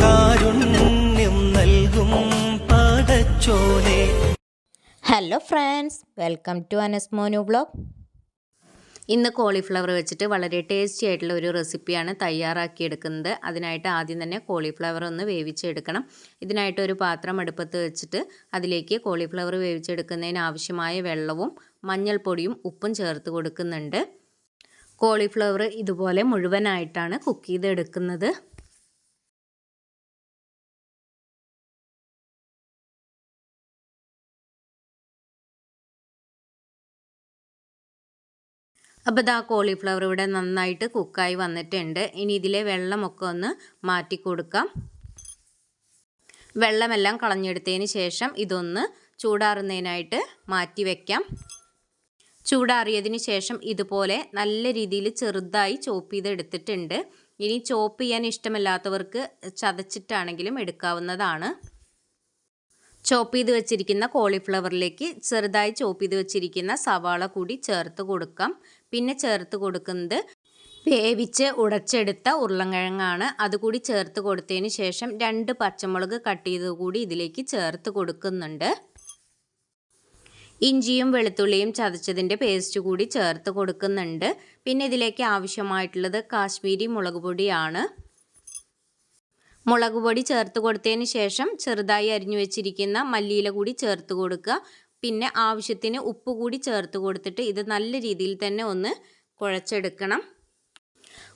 കാരുണ്യം നൽകും hello friends welcome to അനസ്മോനു ബ്ലോഗ് ഇന്ന് കോളിഫ്ലവർ വെച്ചിട്ട് വളരെ ടേസ്റ്റി ആയിട്ടുള്ള ഒരു റെസിപ്പിയാണ് തയ്യാറാക്കിയെടുക്കുന്നത്. അതിനായിട്ട് ആദ്യം തന്നെ കോളിഫ്ലവർ ഒന്ന് വേവിച്ചെടുക്കണം. ഇതിനായിട്ട് ഒരു പാത്രം അടുപ്പത്ത് വെച്ചിട്ട് അതിലേക്ക് കോളിഫ്ലവർ വേവിച്ചെടുക്കുന്നതിന് ആവശ്യമായ വെള്ളവും മഞ്ഞൾപ്പൊടിയും ഉപ്പും ചേർത്ത് കൊടുക്കുന്നുണ്ട്. കോളിഫ്ലവർ ഇതുപോലെ മുഴുവനായിട്ടാണ് കുക്ക് ചെയ്തെടുക്കുന്നത്. അപ്പോൾ ഇതാ കോളിഫ്ലവർ ഇവിടെ നന്നായിട്ട് കുക്കായി വന്നിട്ടുണ്ട്. ഇനി ഇതിലെ വെള്ളമൊക്കെ ഒന്ന് മാറ്റി കൊടുക്കാം. വെള്ളമെല്ലാം കളഞ്ഞെടുത്തതിന് ശേഷം ഇതൊന്ന് ചൂടാറുന്നതിനായിട്ട് മാറ്റി വയ്ക്കാം ചൂടാറിയതിന് ശേഷം ഇതുപോലെ നല്ല രീതിയിൽ ചെറുതായി ചോപ്പ് ചെയ്തെടുത്തിട്ടുണ്ട് ഇനി ചോപ്പ് ചെയ്യാൻ ഇഷ്ടമല്ലാത്തവർക്ക് ചതച്ചിട്ടാണെങ്കിലും എടുക്കാവുന്നതാണ്. ചോപ്പ് ചെയ്ത് വെച്ചിരിക്കുന്ന കോളിഫ്ലവറിലേക്ക് ചെറുതായി ചോപ്പ് ചെയ്ത് വെച്ചിരിക്കുന്ന സവാള കൂടി ചേർത്ത് കൊടുക്കാം. പിന്നെ ചേർത്ത് കൊടുക്കുന്നത് വേവിച്ച് ഉടച്ചെടുത്ത ഉരുളൻകിഴങ്ങാണ്. അതുകൂടി ചേർത്ത് കൊടുത്തതിന് ശേഷം രണ്ട് പച്ചമുളക് കട്ട് ചെയ്ത് കൂടി ഇതിലേക്ക് ചേർത്ത് കൊടുക്കുന്നുണ്ട്. ഇഞ്ചിയും വെളുത്തുള്ളിയും ചതച്ചതിന്റെ പേസ്റ്റ് കൂടി ചേർത്ത് കൊടുക്കുന്നുണ്ട്. പിന്നെ ഇതിലേക്ക് ആവശ്യമായിട്ടുള്ളത് കാശ്മീരി മുളക് പൊടിയാണ്. മുളക് പൊടി ചേർത്ത് കൊടുത്തതിന് ശേഷം ചെറുതായി അരിഞ്ഞു വെച്ചിരിക്കുന്ന മല്ലിയില കൂടി ചേർത്ത് കൊടുക്കുക. പിന്നെ ആവശ്യത്തിന് ഉപ്പ് കൂടി ചേർത്ത് കൊടുത്തിട്ട് ഇത് നല്ല രീതിയിൽ തന്നെ ഒന്ന് കുഴച്ചെടുക്കണം.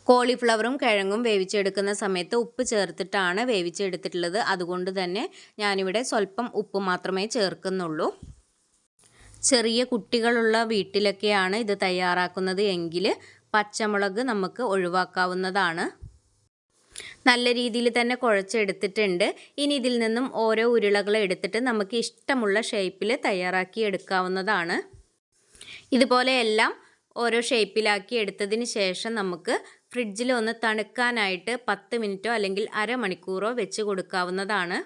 കോളിഫ്ലവറും കിഴങ്ങും വേവിച്ചെടുക്കുന്ന സമയത്ത് ഉപ്പ് ചേർത്തിട്ടാണ് വേവിച്ചെടുത്തിട്ടുള്ളത്. അതുകൊണ്ട് തന്നെ ഞാനിവിടെ സ്വല്പം ഉപ്പ് മാത്രമേ ചേർക്കുന്നുള്ളൂ. ചെറിയ കുട്ടികളുള്ള വീട്ടിലൊക്കെയാണ് ഇത് തയ്യാറാക്കുന്നത് എങ്കിൽ പച്ചമുളക് നമുക്ക് ഒഴിവാക്കാവുന്നതാണ്. നല്ല രീതിയിൽ തന്നെ കുഴച്ചെടുത്തിട്ടുണ്ട്. ഇനി ഇതിൽ നിന്നും ഓരോ ഉരുളകൾ എടുത്തിട്ട് നമുക്ക് ഇഷ്ടമുള്ള ഷേപ്പിൽ തയ്യാറാക്കി എടുക്കാവുന്നതാണ്. ഇതുപോലെ എല്ലാം ഓരോ ഷേപ്പിലാക്കി എടുത്തതിന് ശേഷം നമുക്ക് ഫ്രിഡ്ജിൽ ഒന്ന് തണുക്കാനായിട്ട് പത്ത് മിനിറ്റോ അല്ലെങ്കിൽ അരമണിക്കൂറോ വെച്ച് കൊടുക്കാവുന്നതാണ്.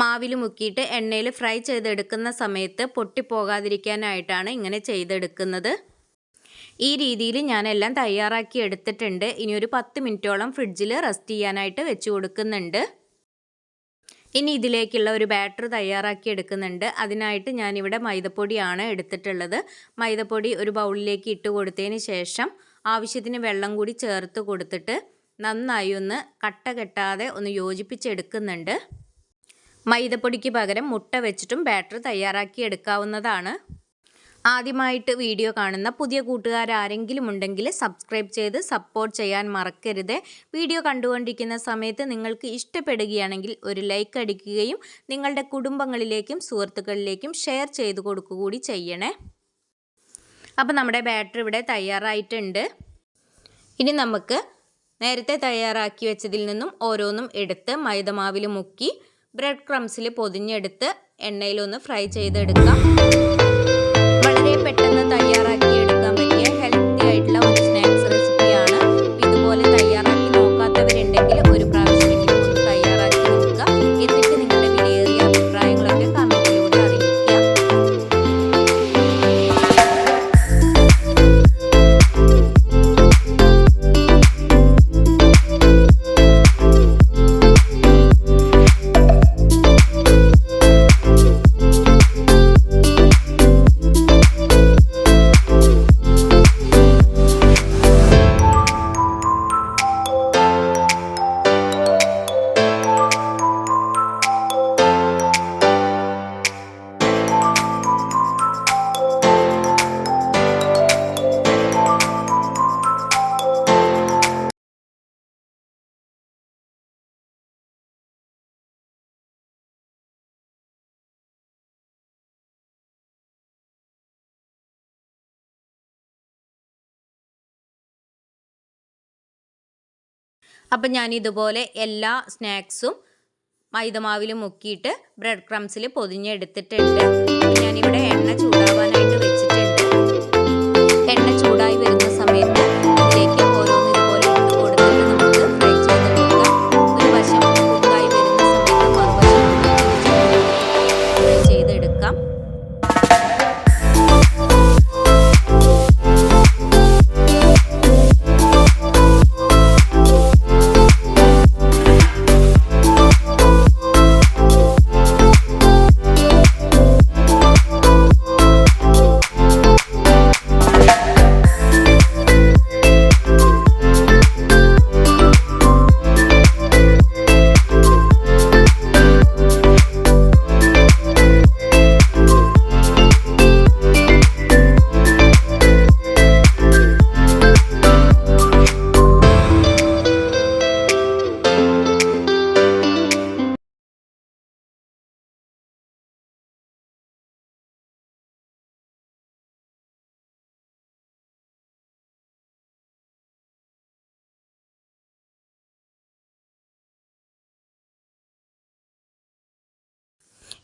മാവിൽ മുക്കിയിട്ട് എണ്ണയിൽ ഫ്രൈ ചെയ്തെടുക്കുന്ന സമയത്ത് പൊട്ടിപ്പോകാതിരിക്കാനായിട്ടാണ് ഇങ്ങനെ ചെയ്തെടുക്കുന്നത്. ഈ രീതിയിൽ ഞാനെല്ലാം തയ്യാറാക്കി എടുത്തിട്ടുണ്ട്. ഇനി ഒരു പത്ത് മിനിറ്റോളം ഫ്രിഡ്ജിൽ റെസ്റ്റ് ചെയ്യാനായിട്ട് വെച്ച് കൊടുക്കുന്നുണ്ട്. ഇനി ഇതിലേക്കുള്ള ഒരു ബാറ്റർ തയ്യാറാക്കി എടുക്കുന്നുണ്ട്. അതിനായിട്ട് ഞാനിവിടെ മൈദപ്പൊടിയാണ് എടുത്തിട്ടുള്ളത്. മൈദപ്പൊടി ഒരു ബൗളിലേക്ക് ഇട്ട് കൊടുത്തതിന് ശേഷം ആവശ്യത്തിന് വെള്ളം കൂടി ചേർത്ത് കൊടുത്തിട്ട് നന്നായി ഒന്ന് കട്ട കെട്ടാതെ ഒന്ന് യോജിപ്പിച്ചെടുക്കുന്നുണ്ട്. മൈദപ്പൊടിക്ക് പകരം മുട്ട വെച്ചിട്ടും ബാറ്റർ തയ്യാറാക്കി എടുക്കാവുന്നതാണ്. ആദ്യമായിട്ട് വീഡിയോ കാണുന്ന പുതിയ കൂട്ടുകാർ ആരെങ്കിലും ഉണ്ടെങ്കിൽ സബ്സ്ക്രൈബ് ചെയ്ത് സപ്പോർട്ട് ചെയ്യാൻ മറക്കരുത്. വീഡിയോ കണ്ടുകൊണ്ടിരിക്കുന്ന സമയത്ത് നിങ്ങൾക്ക് ഇഷ്ടപ്പെടുകയാണെങ്കിൽ ഒരു ലൈക്ക് അടിക്കുകയും നിങ്ങളുടെ കുടുംബങ്ങളിലേക്കും സുഹൃത്തുക്കളിലേക്കും ഷെയർ ചെയ്ത് കൊടുക്കുക കൂടി ചെയ്യണേ. അപ്പോൾ നമ്മുടെ ബാറ്റർ ഇവിടെ തയ്യാറായിട്ടുണ്ട്. ഇനി നമുക്ക് നേരത്തെ തയ്യാറാക്കി വെച്ചതിൽ നിന്നും ഓരോന്നും എടുത്ത് മൈദമാവിൽ മുക്കി ബ്രെഡ് ക്രംസിൽ പൊതിഞ്ഞെടുത്ത് എണ്ണയിലൊന്ന് ഫ്രൈ ചെയ്തെടുക്കാം. അപ്പം ഞാൻ ഇതുപോലെ എല്ലാ സ്നാക്സും മൈദമാവിൽ മുക്കിയിട്ട് ബ്രെഡ് ക്രംസിൽ പൊതിഞ്ഞെടുത്തിട്ടുണ്ട്. ഞാനിവിടെ എണ്ണ ചൂടാവാനായിട്ട് വെച്ചിട്ടുണ്ട്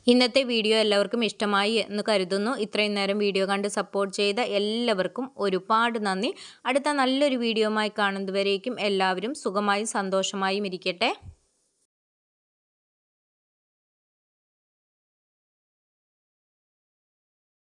ഇന്നത്തെ വീഡിയോ എല്ലാവർക്കും ഇഷ്ടമായി എന്ന് കരുതുന്നു. ഇത്രയും നേരം വീഡിയോ കണ്ട് സപ്പോർട്ട് ചെയ്ത എല്ലാവർക്കും ഒരുപാട് നന്ദി. അടുത്ത നല്ലൊരു വീഡിയോമായി കാണുന്നതുവരേക്കും എല്ലാവരും സുഖമായും സന്തോഷമായും ഇരിക്കട്ടെ.